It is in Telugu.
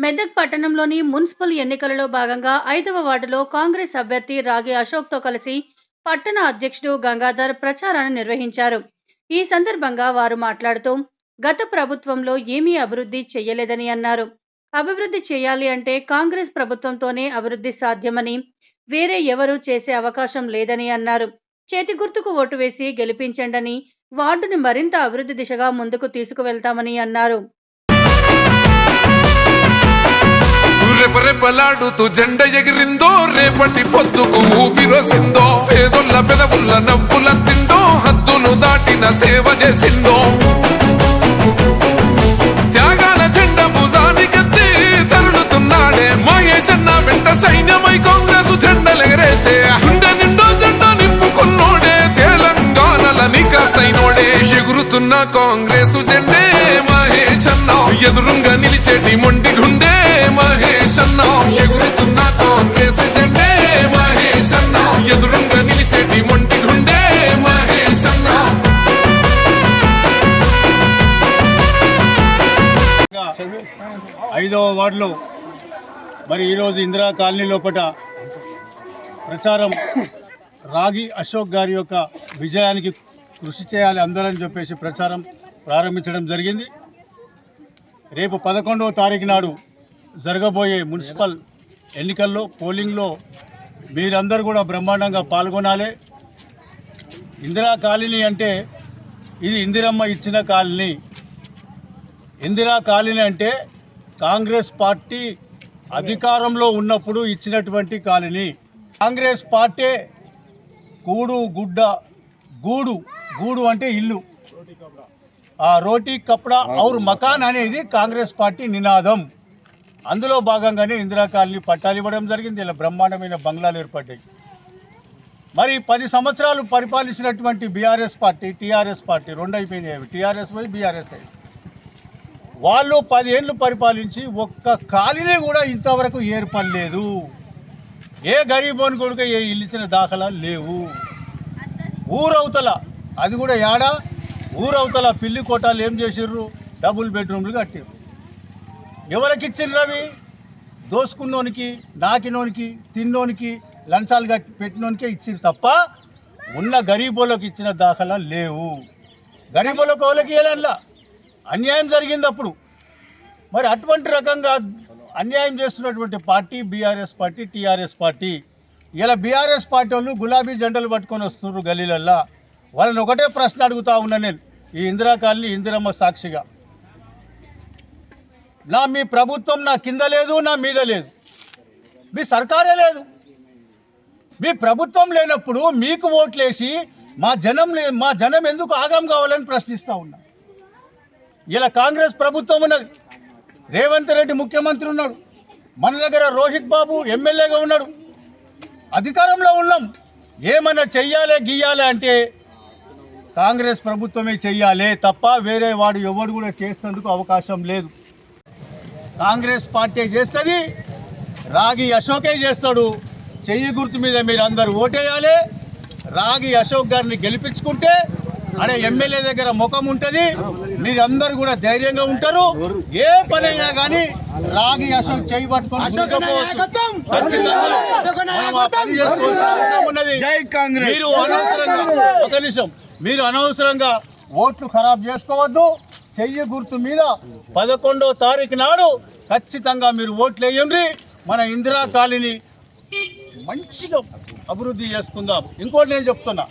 మెదక్ పట్టణంలోని మున్సిపల్ ఎన్నికలలో భాగంగా ఐదవ వార్డులో కాంగ్రెస్ అభ్యర్థి రాగి అశోక్తో కలిసి పట్టణ అధ్యక్షుడు గంగాధర్ ప్రచారాన్ని నిర్వహించారు. ఈ సందర్భంగా వారు మాట్లాడుతూ గత ప్రభుత్వంలో ఏమీ అభివృద్ధి చేయలేదని అన్నారు. అభివృద్ధి చేయాలి అంటే కాంగ్రెస్ ప్రభుత్వంతోనే అభివృద్ధి సాధ్యమని వేరే ఎవరూ చేసే అవకాశం లేదని అన్నారు. చేతి గుర్తుకు ఓటు వేసి గెలిపించండని వార్డును మరింత అభివృద్ధి దిశగా ముందుకు తీసుకువెళ్తామని అన్నారు. రెపరెపలాడుతూ జెండ ఎగిరిందో రేపటి పొద్దుకు ఊపిరోసిందో పేదొల్ల పెదవుల్ల నవ్వుల తిందో హద్దులు దాటిన సేవ చేసిందో. త్యాగాల జెండ భుజానికెత్తి తరుడుతున్నాడే మహేషన్న వెంట సైన్యమై కాంగ్రెస్ జెండలెగరేసే గుండె నిండో జెండ నింపుకున్నోడే తెలంగాణల నికాసైనోడే ఎగురుతున్న కాంగ్రెస్ జెండే మహేషన్న ఎదురుంగా నిలిచేటి మొండి గుండె ఐదవ వార్డులో మరి ఈరోజు ఇందిరా కాలనీ లోపల ప్రచారం రాగి అశోక్ గారి యొక్క విజయానికి కృషి చేయాలి అందరని చెప్పేసి ప్రచారం ప్రారంభించడం జరిగింది. రేపు పదకొండవ తారీఖు నాడు జరగబోయే మున్సిపల్ ఎన్నికల్లో పోలింగ్లో మీరందరూ కూడా బ్రహ్మాండంగా పాల్గొనాలి. ఇందిరా కాలనీ అంటే ఇది ఇందిరమ్మ ఇచ్చిన కాలనీ. ఇందిరా కాలనీ అంటే కాంగ్రెస్ పార్టీ అధికారంలో ఉన్నప్పుడు ఇచ్చినటువంటి కాలనీ. కాంగ్రెస్ పార్టీ కూడు గుడ్డ గూడు గూడు అంటే ఇల్లు. ఆ రోటీ కప్డా ఔర్ మకాన్ అనేది కాంగ్రెస్ పార్టీ నినాదం. అందులో భాగంగానే ఇందిరా కాలనీ పట్టాలు ఇవ్వడం జరిగింది. ఇలా బ్రహ్మాండమైన బంగ్లాలు ఏర్పడ్డాయి. మరి పది సంవత్సరాలు పరిపాలించినటువంటి బీఆర్ఎస్ పార్టీ టీఆర్ఎస్ పార్టీ రెండు అయిపోయినాయి అవి. టీఆర్ఎస్ పోయి బీఆర్ఎస్ అయ్యి వాళ్ళు పదేళ్ళు పరిపాలించి ఒక్క ఖాళీని కూడా ఇంతవరకు ఏర్పడలేదు. ఏ గరీబోని కొడుకు ఏ ఇల్లిచిన దాఖలా లేవు. ఊరవతల అది కూడా ఏడా ఊరవతల పిల్లి కోటాలు ఏం చేసిర్రు? డబుల్ బెడ్రూమ్లు కట్టిర్రు. ఎవరికి ఇచ్చిండ్రు అవి దోసుకున్నోనికి నాకినోనికి తిన్నోనికి లంచాలు కట్టి పెట్టినోనికే ఇచ్చింది తప్ప ఉన్న గరీబోళ్ళకి ఇచ్చిన దాఖలా లేవు. గరీబోళ్ళకి వాళ్ళకి ఇవ్వలేలా అన్యాయం జరిగింది అప్పుడు మరి అటువంటి రకంగా అన్యాయం చేస్తున్నటువంటి party BRS party TRS party ఇలా బీఆర్ఎస్ పార్టీ వాళ్ళు గులాబీ జెండలు పట్టుకొని వస్తున్నారు గలీలల్లా వాళ్ళని ఒకటే ప్రశ్న అడుగుతా ఉన్నా నేను ఈ ఇందిరా కాలనీ ఇందిరమ్మ సాక్షిగా. నా మీ ప్రభుత్వం నా కింద లేదు నా మీద లేదు. మీ సర్కారే లేదు. మీ ప్రభుత్వం లేనప్పుడు మీకు ఓట్లేసి మా జనం లే- మా జనం ఎందుకు ఆగం కావాలని ప్రశ్నిస్తూ ఉన్నా. ఇలా కాంగ్రెస్ ప్రభుత్వం ఉన్నది. రేవంత్ రెడ్డి ముఖ్యమంత్రి ఉన్నాడు. మన దగ్గర రోహిత్ బాబు ఎమ్మెల్యేగా ఉన్నాడు. అధికారంలో ఉన్నాం. ఏమన్నా చెయ్యాలి గీయాలి అంటే కాంగ్రెస్ ప్రభుత్వమే చెయ్యాలి తప్ప వేరే వాడు ఎవడు కూడా చేసినందుకు అవకాశం లేదు. కాంగ్రెస్ పార్టీ చేస్తుంది రాగి అశోకే చేస్తాడు. చెయ్యి గుర్తు మీద మీరు అందరు ఓటేయాలి. రాగి అశోక్ గారిని గెలిపించుకుంటే అనే ఎమ్మెల్యే దగ్గర ముఖం ఉంటుంది. మీరందరూ కూడా ధైర్యంగా ఉంటారు. ఏ పనైనా కానీ రాగి అశోక్ చేయి పట్టుకొని. మీరు అనవసరంగా ఒక నిమిషం. మీరు అనవసరంగా ఓట్లు ఖరాబ్ చేసుకోవద్దు. చెయ్యి గుర్తు మీద పదకొండో తారీఖు నాడు ఖచ్చితంగా మీరు ఓట్లు వేయండి. మన ఇందిరా కాలనీ మంచిగా అభివృద్ధి చేసుకుందాం. ఇంకోటి నేను చెప్తున్నా.